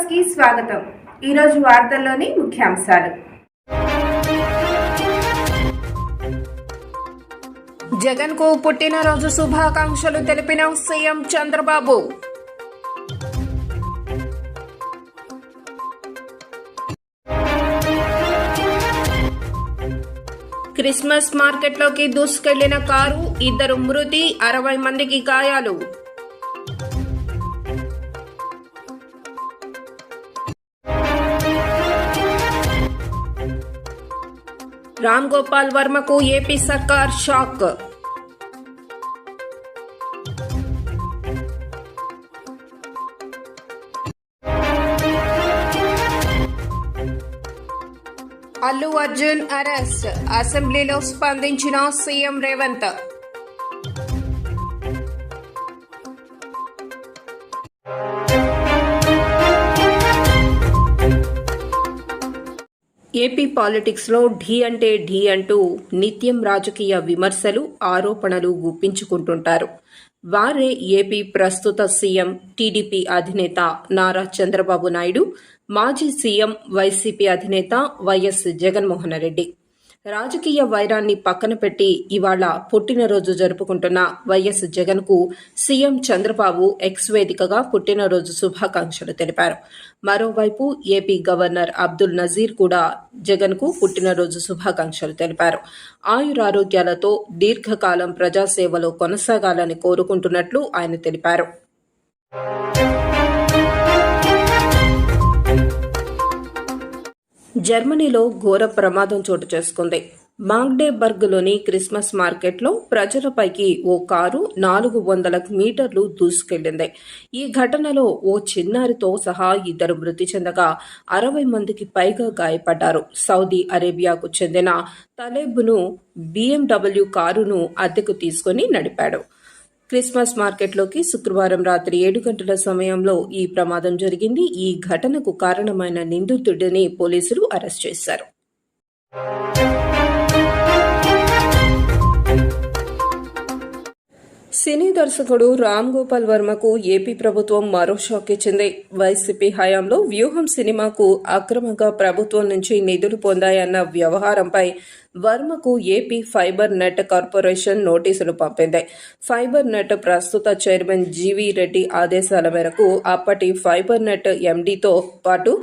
న్యూస్కి స్వాగతం. ఈరోజు వార్తల్లోని ముఖ్యాంశాలు. జగన్కు పుట్టినరోజు శుభాకాంక్షలు తెలిపిన సీఎం చంద్రబాబు. క్రిస్మస్ మార్కెట్లోకి దూసుకెళ్ళిన కారు ఇద్దరు మృతి అరవై మందికి గాయాలు. రామ్ గోపాల్ వర్మకు ఏపీ సర్కార్ షాక్. అల్లు అర్జున్ అరెస్ట్. అసెంబ్లీలో స్పందించిన సీఎం రేవంత్. ఏపీ పాలిటిక్స్లో ఢీ అంటే ఢీ అంటూ నిత్యం రాజకీయ విమర్శలు ఆరోపణలు గుప్పించుకుంటుంటారు. వారే ఏపీ ప్రస్తుత సీఎం టీడీపీ అధినేత నారా చంద్రబాబు నాయుడు మాజీ సీఎం వైసీపీ అధినేత వైఎస్ జగన్మోహన్ రెడ్డి. రాజకీయ వైరాన్ని పక్కన పెట్టి ఇవాళ పుట్టినరోజు జరుపుకుంటున్న వైఎస్ జగన్కు సీఎం చంద్రబాబు ఎక్స్ వేదికగా పుట్టినరోజు శుభాకాంక్షలు తెలిపారు. మరోవైపు ఏపీ గవర్నర్ అబ్దుల్ నజీర్ కూడా జగన్కు పుట్టినరోజు శుభాకాంక్షలు తెలిపారు. ఆయురారోగ్యాలతో దీర్ఘకాలం ప్రజాసేవలో కొనసాగాలని కోరుకుంటున్నట్లు ఆయన తెలిపారు. జర్మనీలో ఘోర ప్రమాదం చోటు చేసుకుంది. మాగ్డేబర్గ్లోని క్రిస్మస్ మార్కెట్లో ప్రజలపైకి ఓ కారు నాలుగు వందల మీటర్లు దూసుకెళ్ళింది ఈ ఘటనలో ఓ చిన్నారితో సహా ఇద్దరు మృతి చెందగా అరవై మందికి పైగా గాయపడ్డారు. సౌదీ అరేబియాకు చెందిన తలేబును బీఎండబ్ల్యూ కారును అద్దెకు తీసుకుని నడిపాడు. క్రిస్మస్ మార్కెట్లోకి శుక్రవారం రాత్రి ఏడు గంటల సమయంలో ఈ ప్రమాదం జరిగింది. ఈ ఘటనకు కారణమైన నిందితుడిని పోలీసులు అరెస్ట్ చేశారు. సినీ దర్శకుడు రామ్ గోపాల్ వర్మకు ఏపీ ప్రభుత్వం మరో షాక్ ఇచ్చింది. వైసీపీ హయాంలో వ్యూహం సినిమాకు అక్రమంగా ప్రభుత్వం నుంచి నిధులు పొందాయన్న వ్యవహారంపై వర్మకు ఏపీ ఫైబర్ నెట్ కార్పొరేషన్ నోటీసులు పంపింది. ఫైబర్ నెట్ ప్రస్తుత చైర్మన్ జీవీ రెడ్డి ఆదేశాల మేరకు అప్పటి ఫైబర్ నెట్ ఎండీతో పాటు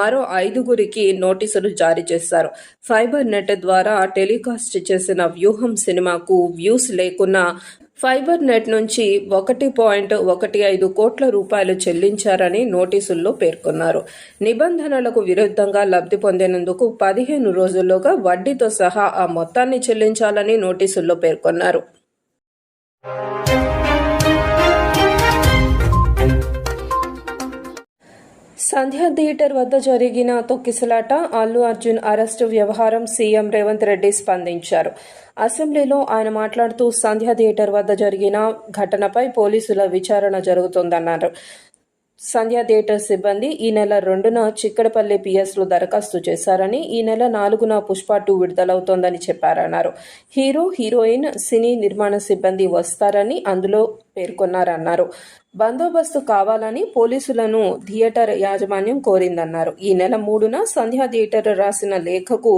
మరో ఐదుగురికి నోటీసులు జారీ చేశారు. ఫైబర్ నెట్ ద్వారా టెలికాస్ట్ చేసిన వ్యూహం సినిమాకు వ్యూస్ లేకున్నా ఫైబర్ నెట్ నుంచి ఒకటి పాయింట్ ఒకటి ఐదు కోట్ల రూపాయలు చెల్లించారని నోటీసుల్లో పేర్కొన్నారు. నిబంధనలకు విరుద్ధంగా లబ్ధి పొందినందుకు పదిహేను రోజుల్లోగా వడ్డీతో సహా ఆ మొత్తాన్ని చెల్లించాలని నోటీసుల్లో పేర్కొన్నారు. సంధ్యా థియేటర్ వద్ద జరిగిన తొక్కిసలాట అల్లు అర్జున్ అరెస్టు వ్యవహారం సీఎం రేవంత్ రెడ్డి స్పందించారు. అసెంబ్లీలో ఆయన మాట్లాడుతూ సంధ్యా థియేటర్ వద్ద జరిగిన ఘటనపై పోలీసుల విచారణ జరుగుతోందన్నారు. సంధ్యా థియేటర్ సిబ్బంది ఈ నెల రెండున చిక్కడపల్లి పిఎస్లో దరఖాస్తు చేశారని ఈ నెల నాలుగున పుష్ప టూ విడుదలవుతోందని చెప్పారన్నారు. హీరో హీరోయిన్ సినీ నిర్మాణ సిబ్బంది వస్తారని అందులో పేర్కొన్నారన్నారు. బందోబస్తు కావాలని పోలీసులను థియేటర్ యాజమాన్యం కోరిందన్నారు. ఈ నెల మూడున సంధ్యా థియేటర్ రాసిన లేఖకు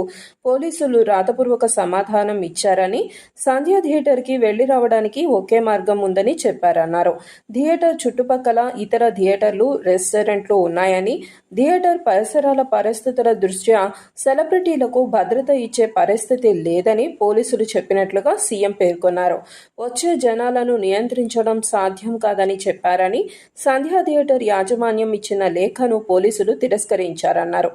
పోలీసులు రాతపూర్వక సమాధానం ఇచ్చారని సంధ్యా థియేటర్కి వెళ్ళి రావడానికి ఒకే మార్గం ఉందని చెప్పారన్నారు. థియేటర్ చుట్టుపక్కల ఇతర థియేటర్లు రెస్టారెంట్లు ఉన్నాయని థియేటర్ పరిసరాల పరిస్థితుల దృష్ట్యా సెలబ్రిటీలకు భద్రత ఇచ్చే పరిస్థితి లేదని పోలీసులు చెప్పినట్లుగా సీఎం పేర్కొన్నారు. వచ్చే జనాలను నియంత్రించడం సాధ్యం కాదని చెప్పారని సంధ్యా థియేటర్ యాజమాన్యం ఇచ్చిన లేఖను పోలీసులు తిరస్కరించారన్నారు.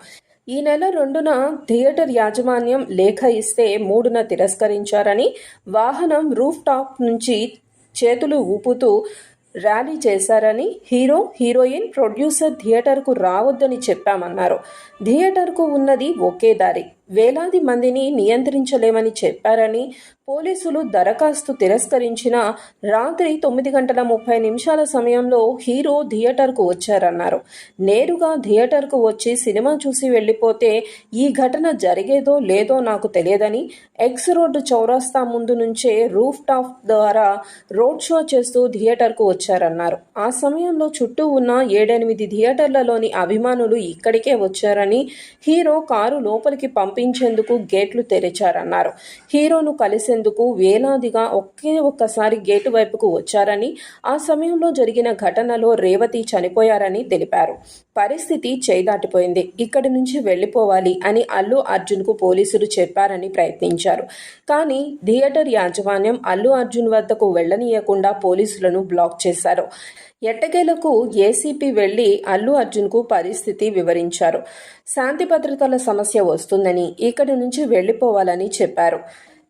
ఈ నెల రెండున థియేటర్ యాజమాన్యం లేఖ ఇస్తే మూడున తిరస్కరించారని వాహనం రూఫ్ టాప్ నుంచి చేతులు ఊపుతూ ర్యాలీ చేశారని హీరో హీరోయిన్ ప్రొడ్యూసర్ థియేటర్కు రావద్దని చెప్పామన్నారు. థియేటర్కు ఉన్నది ఒకే దారి. వేలాది మందిని నియంత్రించలేమని చెప్పారని పోలీసులు దరఖాస్తు తిరస్కరించిన రాత్రి తొమ్మిది గంటల ముప్పై నిమిషాల సమయంలో హీరో థియేటర్కు వచ్చారన్నారు. నేరుగా థియేటర్కు వచ్చి సినిమా చూసి వెళ్ళిపోతే ఈ ఘటన జరిగేదో లేదో నాకు తెలియదని ఎక్స్ రోడ్డు చౌరస్తా ముందు నుంచే రూఫ్ టాప్ ద్వారా రోడ్ షో చేస్తూ థియేటర్కు వచ్చారన్నారు. ఆ సమయంలో చుట్టూ ఉన్న ఏడెనిమిది థియేటర్లలోని అభిమానులు ఇక్కడికే వచ్చారని హీరో కారు లోపలికి పంపించేందుకు గేట్లు తెరిచారన్నారు. హీరోను చేసేందుకు వేలాదిగా ఒకే ఒక్కసారి గేటు వైపుకు వచ్చారని ఆ సమయంలో జరిగిన ఘటనలో రేవతి చనిపోయారని తెలిపారు. పరిస్థితి చేదాటిపోయింది. ఇక్కడి నుంచి వెళ్ళిపోవాలి అని అల్లు అర్జున్కు పోలీసులు చెప్పారని ప్రయత్నించారు. కానీ థియేటర్ యాజమాన్యం అల్లు అర్జున్ వద్దకు వెళ్ళనీయకుండా పోలీసులను బ్లాక్ చేశారు. ఎట్టకేలకు ఏసీపీ వెళ్ళి అల్లు అర్జున్కు పరిస్థితి వివరించారు. శాంతి భద్రతల సమస్య వస్తుందని ఇక్కడి నుంచి వెళ్ళిపోవాలని చెప్పారు.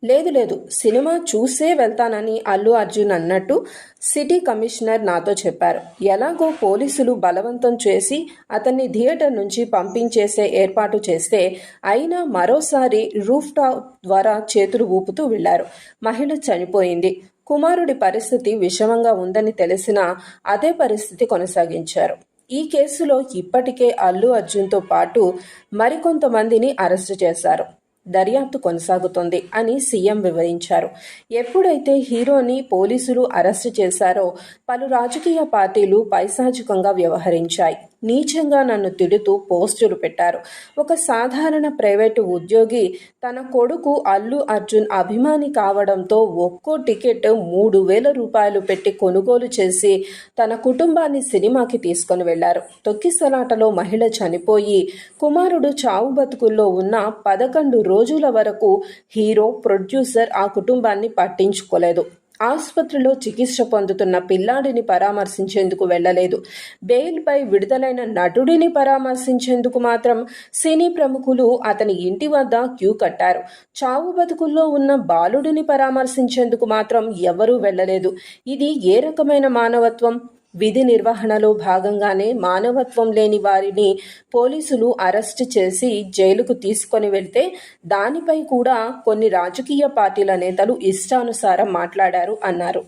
లేదు లేదు. సినిమా చూసే వెళ్తానని అల్లు అర్జున్ అన్నట్టు సిటీ కమిషనర్ నాతో చెప్పారు. ఎలాగో పోలీసులు బలవంతం చేసి అతన్ని థియేటర్ నుంచి పంపించేసే ఏర్పాటు చేస్తే అయినా మరోసారి రూఫ్ టాప్ ద్వారా చేతులు ఊపుతూ వెళ్ళారు మహిళ చనిపోయింది. కుమారుడి పరిస్థితి విషమంగా ఉందని తెలిసినా అదే పరిస్థితి కొనసాగించారు. ఈ కేసులో ఇప్పటికే అల్లు అర్జున్తో పాటు మరికొంతమందిని అరెస్టు చేశారు. దర్యాప్తు కొనసాగుతోంది అని సీఎం వివరించారు. ఎప్పుడైతే హీరోని పోలీసులు అరెస్టు చేశారో పలు రాజకీయ పార్టీలు పైశాచికంగా వ్యవహరించాయి. నీచంగా నన్ను తిడుతూ పోస్టులు పెట్టారు. ఒక సాధారణ ప్రైవేటు ఉద్యోగి తన కొడుకు అల్లు అర్జున్ అభిమాని కావడంతో ఒక్కో టికెట్ మూడు వేల రూపాయలు పెట్టి కొనుగోలు చేసి తన కుటుంబాన్ని సినిమాకి తీసుకొని వెళ్ళారు తొక్కిసలాటలో మహిళ చనిపోయి కుమారుడు చావు బతుకుల్లో ఉన్న పదకొండు రోజుల వరకు హీరో ప్రొడ్యూసర్ ఆ కుటుంబాన్ని పట్టించుకోలేదు. ఆసుపత్రిలో చికిత్స పొందుతున్న పిల్లాడిని పరామర్శించేందుకు వెళ్ళలేదు. బెయిల్పై విడుదలైన నటుడిని పరామర్శించేందుకు మాత్రం సినీ ప్రముఖులు అతని ఇంటి వద్ద క్యూ కట్టారు. చావు బతుకుల్లో ఉన్న బాలుడిని పరామర్శించేందుకు మాత్రం ఎవరూ వెళ్ళలేదు. ఇది ఏ రకమైన మానవత్వం? విధి నిర్వహణలో భాగంగానే మానవత్వం లేని వారిని పోలీసులు అరెస్ట్ చేసి జైలుకు తీసుకొని వెళ్తే దానిపై కూడా కొన్ని రాజకీయ పార్టీల నేతలు ఇష్టానుసారం మాట్లాడారు అన్నారు.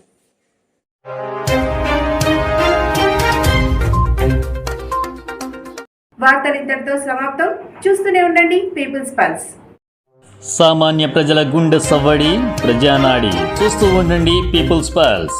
వార్తలు ఇంతటితో సమాప్తం. చూస్తూనే ఉండండి పీపుల్స్ పల్స్ సామాన్య ప్రజల గుండె సవ్వడి ప్రజానాడి. చూస్తూ ఉండండి పీపుల్స్ పల్స్